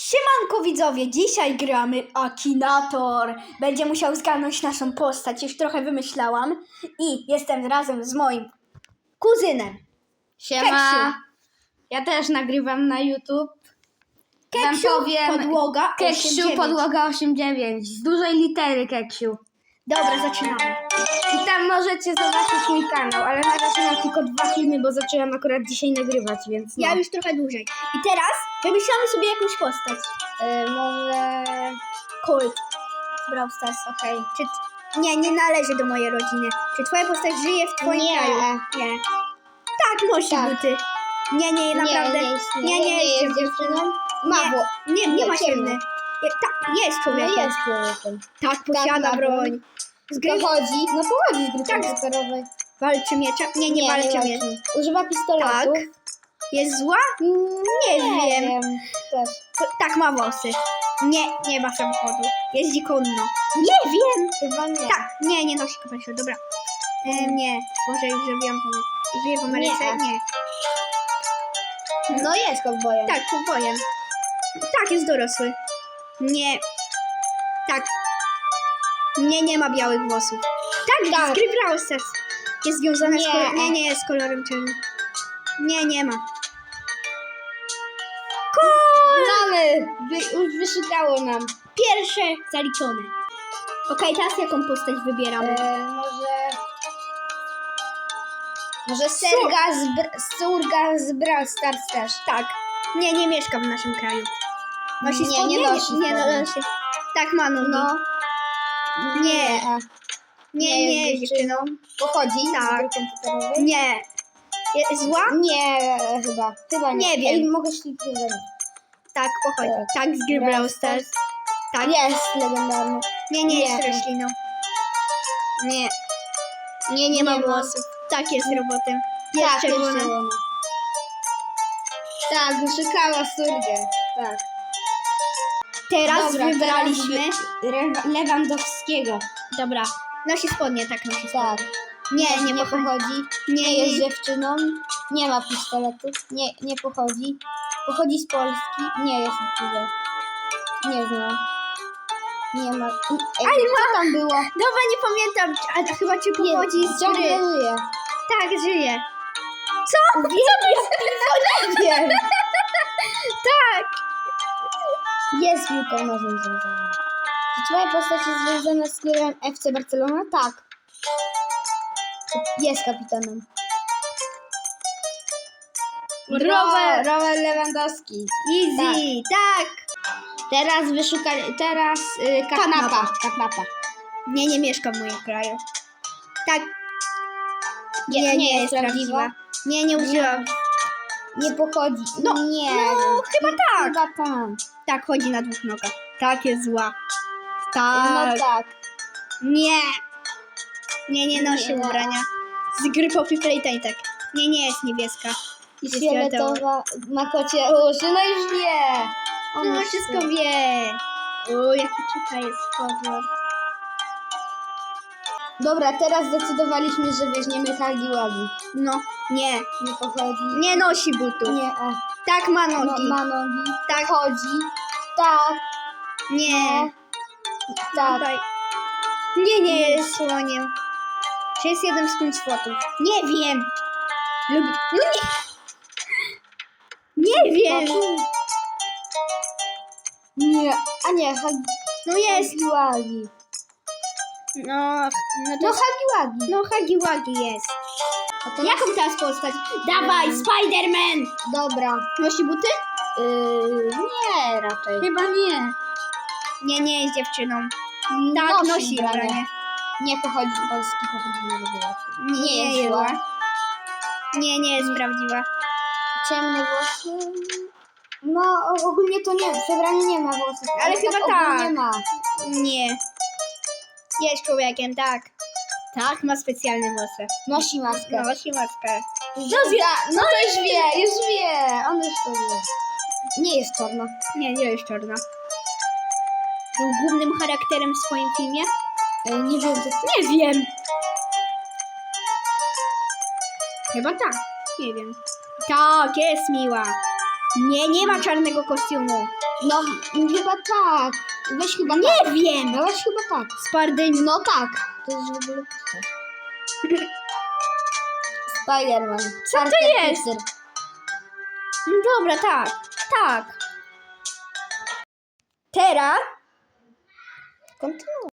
Siemanko widzowie, dzisiaj gramy Akinator. Będzie musiał zgarnąć naszą postać, już trochę wymyślałam. I jestem razem z moim kuzynem. Siema. Keksiu. Ja też nagrywam na YouTube. Wam Keksiu, powiem. podłoga Keksiu 8-9. podłoga 89. Z dużej litery Keksiu. Dobra, zaczynamy. I tam możecie zobaczyć mój kanał, ale na razie mam tylko dwa filmy, bo zaczęłam akurat dzisiaj nagrywać, więc no. Ja już trochę dłużej. I teraz wymyślamy sobie jakąś postać. Y, może... Colt. Brawl Stars, okej. Czy t- Nie, nie należy do mojej rodziny. Czy twoja postać żyje w twoim Nie. kraju? Nie. Tak, nosi Tak. buty. Nie, nie, naprawdę. Nie, nie, nie, jest dziewczyną. Ma Nie. Nie, ma ciemny. Je, tak, jest No człowiekiem. jest człowiekiem. Tak, posiada ma broń. broń. Z gry Pochodzi? No pochodzi z gry Tak. komputerowej. walczy miecza. Nie, nie, walczy walczy. miecza. Używa pistoletu. Tak. Jest zła? Mm, Nie wiem. Też. To, tak, ma włosy. Nie, nie ma samochodu. Jeździ konno. Nie wiem. Chyba nie. Tak, nie, nie nosi kapelusza, dobra. E, nie, może już zrobiłam pomysł. Żyje w Ameryce? Nie. Nie. No jest kowbojem. Tak, kowbojem. Tak, jest dorosły. Nie. Tak. Nie, nie ma białych włosów. Tak, Tak. z gry Brawl Stars. Jest związane z Nie. kolorem. Nie, nie jest kolorem czarnym. Nie, nie ma. Mamy! Wy, już wyszukało nam. Pierwsze zaliczone. Okej, teraz jaką postać wybieramy? E, może... Może Serga z, Br- Surga z Brawl Stars też. Tak. Nie, nie mieszka w naszym kraju. Nosi Nie, nie nosi Nie, spodni. nosi. Tak, ma nogi. No. Nie. Nie, nie, jest dziewczyną. Pochodzi Tak. Nie. Jest zła? Nie, chyba. Chyba nie. Nie wiem. Ej, mogę ślicznie. Tak, pochodzi. Tak. Tak, z gry Brawl Stars. Tak. Jest legendarny. Nie, nie jest Nie. rośliną. Nie. Nie, nie ma Nie ma. włosów. Tak, jest robotem. Jest tak, czerwony. Tak, wyszukała Surgę. Tak. Teraz Dobra, wybraliśmy. teraz Re- Lewandowskiego. Dobra. Nosi spodnie, tak nosi spodnie. Tak. Nie, nie, nie pochodzi. Nie, jest dziewczyną. Nie ma pistoletu. Nie, nie pochodzi. Pochodzi z Polski. Nie jest tutaj. Nie znam. Nie ma. Ej, Ale co tam było? Dobra, nie pamiętam, a chyba ci pochodzi z ciągle gry. żyje. Tak, żyje. Co? Co to jest? Nie wiem. Tak. Jest nożną związana. Czy twoja postać jest związana z klubem FC Barcelona? Tak. Jest kapitanem. Robert. Robert Lewandowski. Easy, tak. Teraz wyszukali, teraz y. Katnapa. Nie, nie mieszka w moim kraju. Tak. Nie, Nie, jest prawdziwa. Nie, nie użyłam. Nie pochodzi. No, nie. No, chyba tak. Chyba tak. Tak, chodzi na dwóch nogach. Tak, jest zła. No Tak. tak. Nie. Nie, nie nosi Nie. ubrania. Z gry Poppy Playtime, tak. Nie, nie jest niebieska. I Jest fioletowa ma kocie uszy. No już wie. On No, już wszystko wie. O, jaki tutaj jest pozór. Dobra, teraz zdecydowaliśmy, że weźmiemy Hagiwagi. No, nie. Nie pochodzi. Nie nosi butów. Nie, a. Tak, ma No, nogi. ma nogi. Tak. Chodzi. Tak. Nie. Tak. Tutaj. Nie, nie jest słoniem. Czy jest jeden z pięć fotów? Nie wiem. Lubi. No nie. Nie wiem. Nie. A nie, Hagi... No jest. Hagiwagi. No, no to No Hagiwagi. no Hagiwagi jest. A teraz- Jaką teraz postać? Dawaj, Mm. Spider-Man! Dobra. Nosi buty? Yy, nie, raczej. Chyba nie. Nie, nie jest dziewczyną. Tak, Nosi nosi ubrania. ubranie. Nie pochodzi z Polski, pochodzi z Europy. Nie, Nie jest zła. Nie, nie jest prawdziwa. Ciemne włosy. No, ogólnie to nie, przebranie nie ma włosów. Ale chyba tak. ogólnie ma. Nie. Jest człowiekiem, tak. Tak, ma specjalne włosy. Nosi maskę. Nosi maskę. No, zja- no to już wie, już wie. On już to wie. Nie jest czarna. Nie, nie jest czarna. Był głównym charakterem w swoim filmie? E, nie wiem, to Nie wiem. Chyba tak. Nie wiem. Tak, jest miła. Nie, nie ma czarnego kostiumu. No, chyba tak. Weź chyba Nie tak. wiem. No weź chyba tak. Spardyń. No tak. To jest w ogóle postać. Spider-Man. Co to jest? No dobra, tak. Tak. Teraz Kontynuuj.